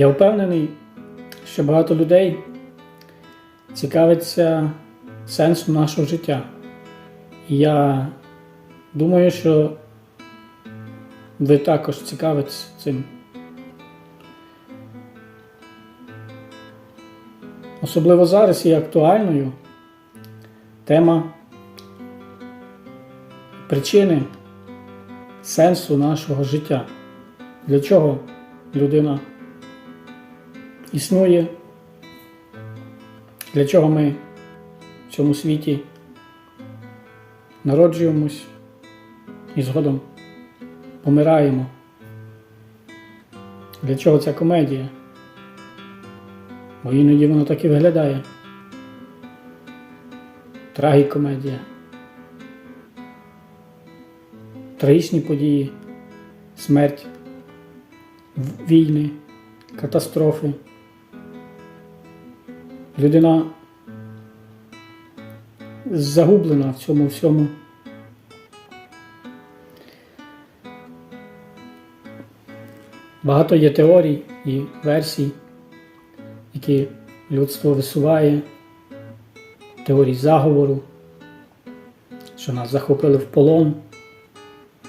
Я впевнений, що багато людей цікавиться сенсом нашого життя. І я думаю, що ви також цікавитесь цим. Особливо зараз є актуальною тема причини сенсу нашого життя. Для чого людина існує, для чого ми в цьому світі народжуємось і згодом помираємо. Для чого ця комедія? Бо іноді воно так і виглядає. Трагікомедія. Трагічні події, смерть, війни, катастрофи. Людина загублена в цьому всьому. Багато є теорій і версій, які людство висуває, теорій заговору, що нас захопили в полон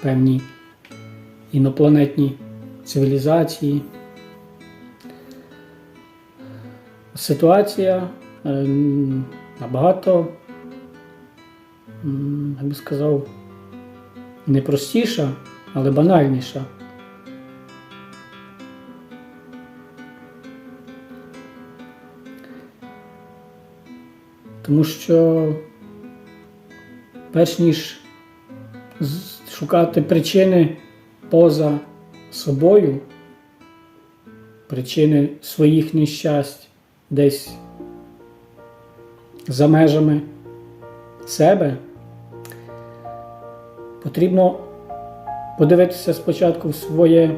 певні інопланетні цивілізації. Ситуація е, набагато, я би сказав, не простіша, але банальніша. Тому що перш ніж шукати причини поза собою, причини своїх нещасть десь за межами себе, потрібно подивитися спочатку в своє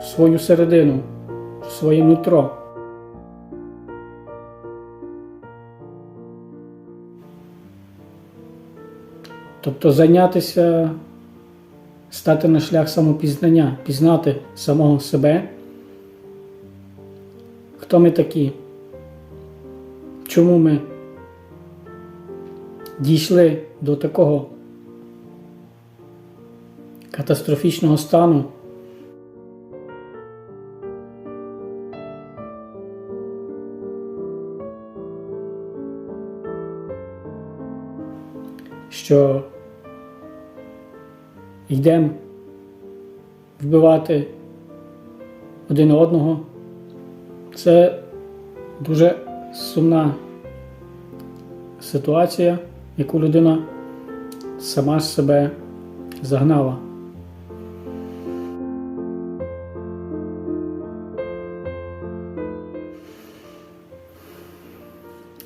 в свою середину, в своє нутро. Тобто зайнятися, стати на шлях самопізнання, пізнати самого себе, хто ми такі, чому ми дійшли до такого катастрофічного стану. Що йдемо вбивати один одного. Це дуже сумна ситуація, яку людина сама себе загнала.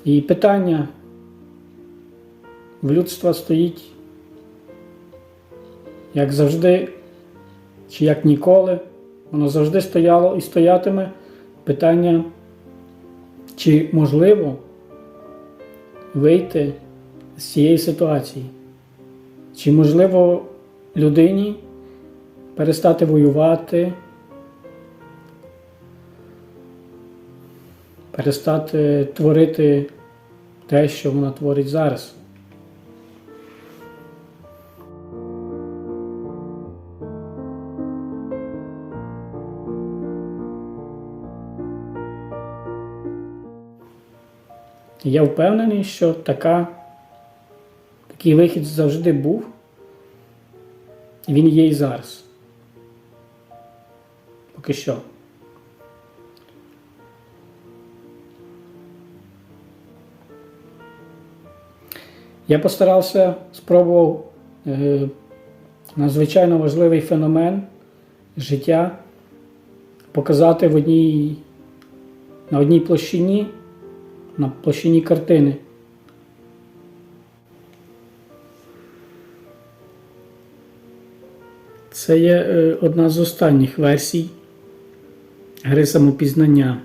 І питання в людства стоїть як завжди, чи як ніколи, воно завжди стояло і стоятиме питання, чи можливо вийти з цієї ситуації, чи можливо людині перестати воювати, перестати творити те, що вона творить зараз. Я впевнений, що така, такий вихід завжди був, і він є і зараз. Поки що. Я постарався, спробував е, надзвичайно важливий феномен життя показати в одній, на одній площині на площині картини. Це є е, одна з останніх версій гри самопізнання.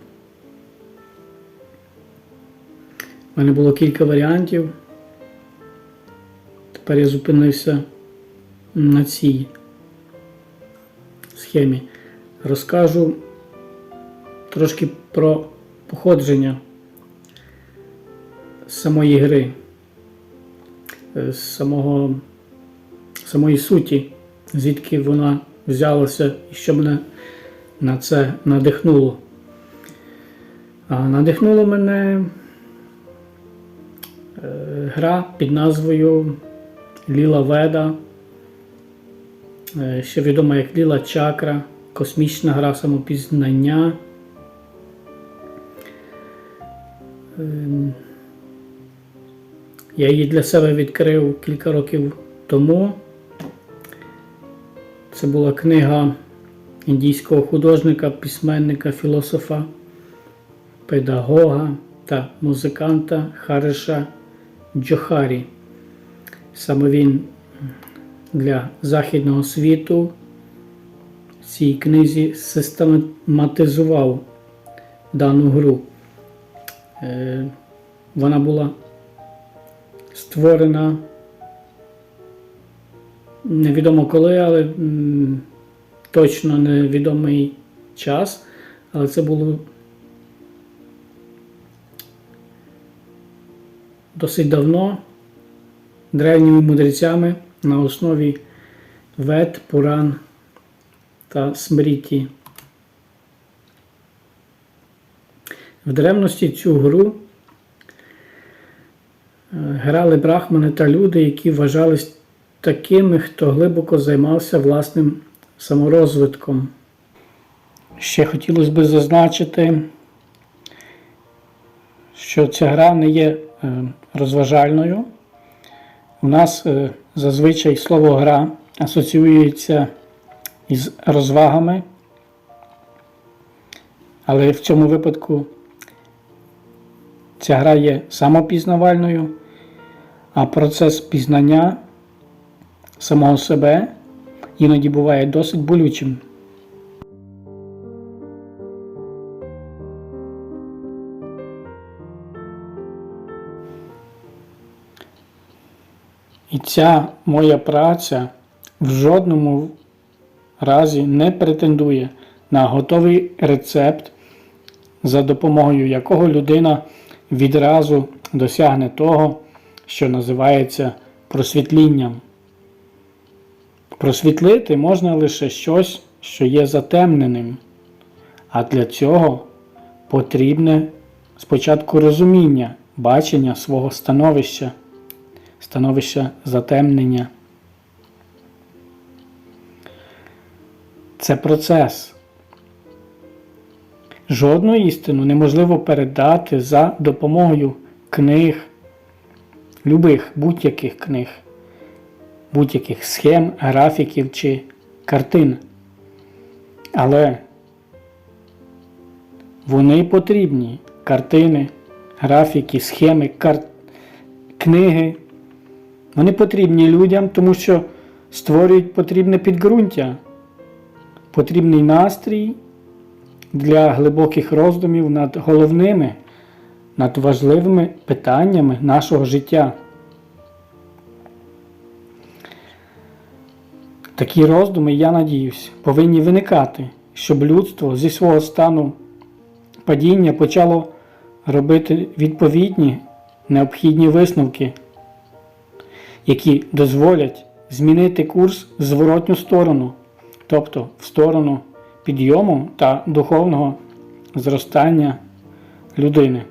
У мене було кілька варіантів. Тепер я зупинився на цій схемі. розкажу трошки про походження самої гри, е, самого, самої суті, звідки вона взялася і що мене на це надихнуло. А надихнуло мене е, гра під назвою Ліла Веда, е, ще відома як Ліла Чакра, космічна гра самопізнання. Я її для себе відкрив кілька років тому. Це була книга індійського художника, письменника, філософа, педагога та музиканта Хариша Джохарі. Саме він для західного світу в цій книзі систематизував дану гру. Е, Вона була створена невідомо коли, але точно невідомий час. Але це було досить давно древніми мудрецями на основі Вед, Пуран та Смріті. В древності цю гру грали брахмани та люди, які вважались такими, хто глибоко займався власним саморозвитком. Ще хотілося б зазначити, що ця гра не є е, розважальною. У нас е, зазвичай слово гра асоціюється із розвагами, але в цьому випадку ця гра є самопізнавальною, а процес пізнання самого себе іноді буває досить болючим. І ця моя праця в жодному разі не претендує на готовий рецепт, за допомогою якого людина відразу досягне того, що називається просвітлінням. Просвітлити можна лише щось, що є затемненим, а для цього потрібне спочатку розуміння, бачення свого становища, становища затемнення. Це процес. Жодну істину неможливо передати за допомогою книг, любих будь-яких книг, будь-яких схем, графіків чи картин. Але вони потрібні картини, графіки, схеми, кар... книги. Вони потрібні людям, тому що створюють потрібне підґрунтя, потрібний настрій для глибоких роздумів над головними, над важливими питаннями нашого життя. Такі роздуми, я надіюсь, повинні виникати, щоб людство зі свого стану падіння почало робити відповідні необхідні висновки, які дозволять змінити курс в зворотню сторону, тобто в сторону підйому та духовного зростання людини.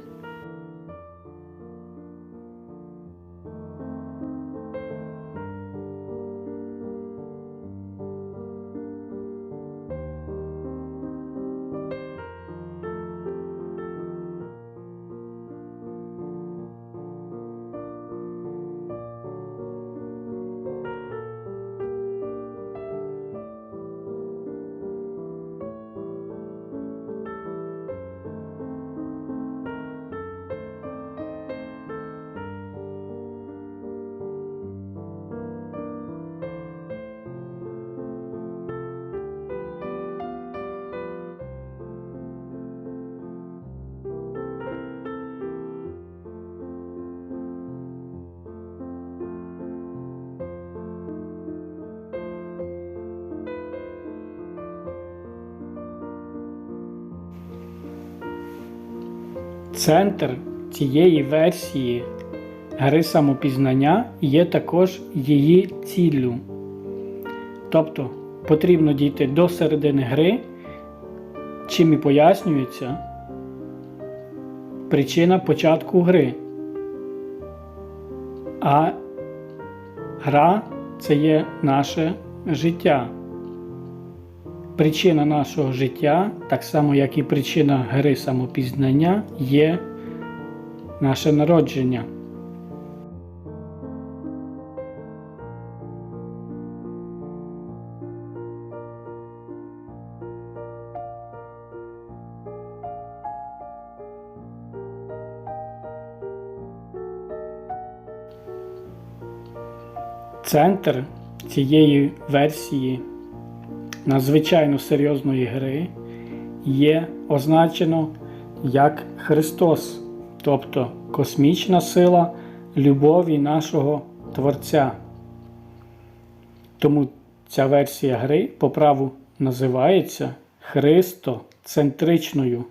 Центр цієї версії гри самопізнання є також її ціллю. Тобто потрібно дійти до середини гри, чим і пояснюється причина початку гри. А гра це є наше життя. Причина нашого життя, так само як і причина гри самопізнання, є наше народження. Центр цієї версії надзвичайно серйозної гри є означено як Христос, тобто космічна сила любові нашого Творця. Тому ця версія гри по праву називається Христоцентричною.